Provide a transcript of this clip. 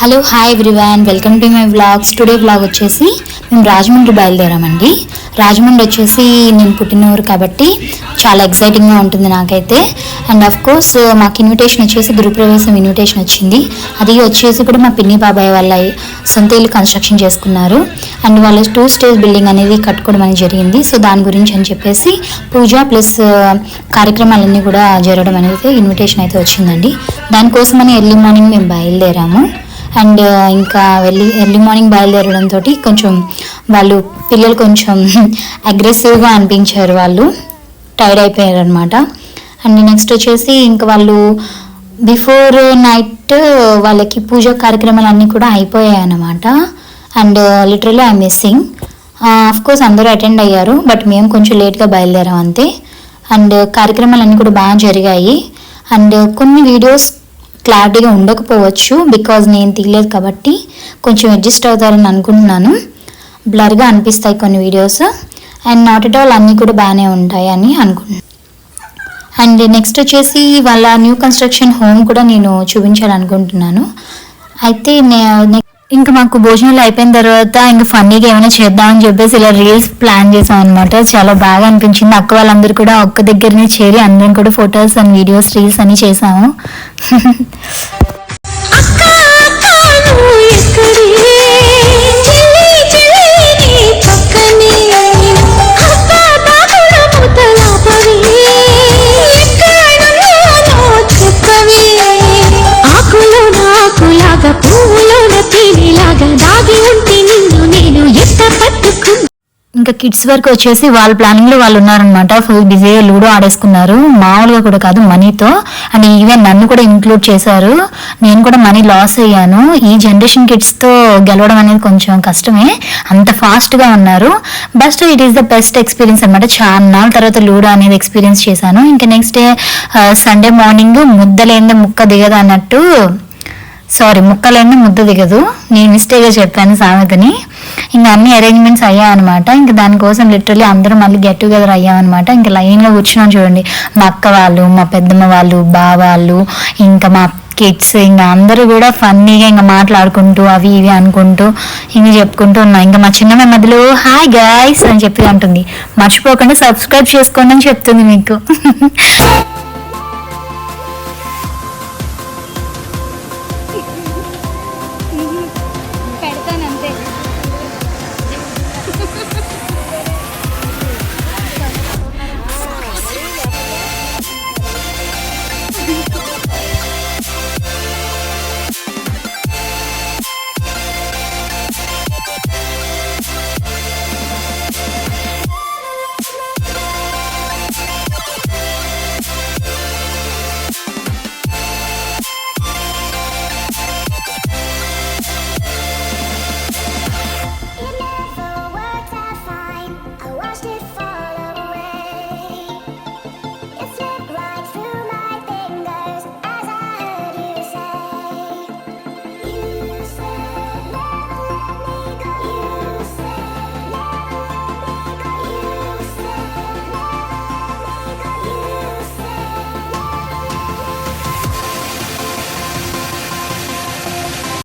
Hello hi everyone welcome to my vlogs today vlog వచ్చేసి మేము రాజమండ్రి బయలుదేరామండి. రాజమండ్రి వచ్చేసి నేను పుట్టిన ఊరు కాబట్టి చాలా ఎక్సైటింగ్గా ఉంటుంది నాకైతే. అండ్ ఆఫ్ కోర్స్ మాకు ఇన్విటేషన్ వచ్చేసి గృహప్రవేశం ఇన్విటేషన్ వచ్చింది. అది వచ్చేసి కూడా మా పిన్ని బాబాయ్ వాళ్ళ సొంత ఇల్లు కన్స్ట్రక్షన్ చేసుకున్నారు. అండ్ వాళ్ళ టూ స్టేజ్ బిల్డింగ్ అనేది కట్టుకోవడం అనేది జరిగింది. సో దాని గురించి అని చెప్పేసి పూజ ప్లస్ uh, కార్యక్రమాలన్నీ కూడా జరగడం అనేది ఇన్విటేషన్ అయితే వచ్చిందండి. దానికోసమని ఎర్లీ మార్నింగ్ మేము బయలుదేరాము. అండ్ ఇంకా వెళ్ళి ఎర్లీ మార్నింగ్ బయలుదేరడంతో కొంచెం వాళ్ళు పిల్లలు కొంచెం అగ్రెసివ్గా అనిపించారు వాళ్ళు. టైర్డ్ అయిపోయారు అనమాట అండ్ నెక్స్ట్ వచ్చేసి ఇంకా వాళ్ళు బిఫోర్ నైట్ వాళ్ళకి పూజ కార్యక్రమాలు అన్నీ కూడా అయిపోయాయి అనమాట and literally I missing course అందరూ అటెండ్ అయ్యారు బట్ మేము కొంచెం లేట్గా బయలుదేరాం అంతే. అండ్ కార్యక్రమాలు అన్నీ కూడా బాగా జరిగాయి. అండ్ కొన్ని వీడియోస్ క్లారిటీగా ఉండకపోవచ్చు బికాజ్ నేను తీయలేదు కాబట్టి కొంచెం అడ్జస్ట్ అవుతారని అనుకుంటున్నాను. బ్లర్గా అనిపిస్తాయి కొన్ని videos. And not at all అన్నీ కూడా బాగానే ఉంటాయి అని అనుకుంటున్నాను. అండ్ నెక్స్ట్ వచ్చేసి వాళ్ళ న్యూ కన్స్ట్రక్షన్ హోమ్ కూడా నేను చూపించాలనుకుంటున్నాను. అయితే నే- ఇంకా మాకు భోజనాలు అయిపోయిన తర్వాత ఇంకా ఫన్నీగా ఏమైనా చేద్దామని చెప్పేసి ఇలా రీల్స్ ప్లాన్ చేసాం అనమాట చాలా బాగా అనిపించింది. అక్క వాళ్ళందరూ కూడా ఒక్క దగ్గరనే చేరి అందరం కూడా ఫొటోస్ అండ్ వీడియోస్ రీల్స్ అని చేసాము. కిడ్స్ వరకు వచ్చేసి వాళ్ళ ప్లానింగ్లో వాళ్ళు ఉన్నారనమాట ఫుల్ బిజీగా లూడో ఆడేసుకున్నారు. మామూలుగా కూడా కాదు మనీతో. అండ్ ఈవెన్ నన్ను కూడా ఇంక్లూడ్ చేశారు. నేను కూడా మనీ లాస్ అయ్యాను. ఈ జనరేషన్ కిడ్స్తో గెలవడం అనేది కొంచెం కష్టమే. అంత ఫాస్ట్గా ఉన్నారు. But it is the best experience అనమాట చాలా నాళ్ళ తర్వాత లూడో అనేది ఎక్స్పీరియన్స్ చేశాను. ఇంకా నెక్స్ట్ డే సండే మార్నింగ్ ముద్దలేందే ముక్క దిగదు అన్నట్టు సారీ ముక్కలన్నీ ముద్ద దిగదు. నేను మిస్టేక్గా చెప్పాను సామెతని. ఇంకా అన్ని అరేంజ్మెంట్స్ అయ్యాయన్నమాట. ఇంకా దానికోసం లిటరలీ అందరూ మళ్ళీ గెట్ టుగెదర్ అయ్యామన్నమాట. ఇంకా లైన్గా కూర్చున్నాం చూడండి. మా అక్క వాళ్ళు మా పెద్దమ్మ వాళ్ళు బావాళ్ళు ఇంకా మా కిడ్స్ ఇంకా అందరూ కూడా ఫన్నీగా ఇంకా మాట్లాడుకుంటూ అవి ఇవి అనుకుంటూ ఇంకా చెప్పుకుంటూ ఉన్నాం. ఇంకా మా చిన్న మధ్యలో హాయ్ గాయ్స్ అని చెప్పి అంటుంది. మర్చిపోకుండా సబ్స్క్రైబ్ చేసుకోండి అని చెప్తుంది మీకు.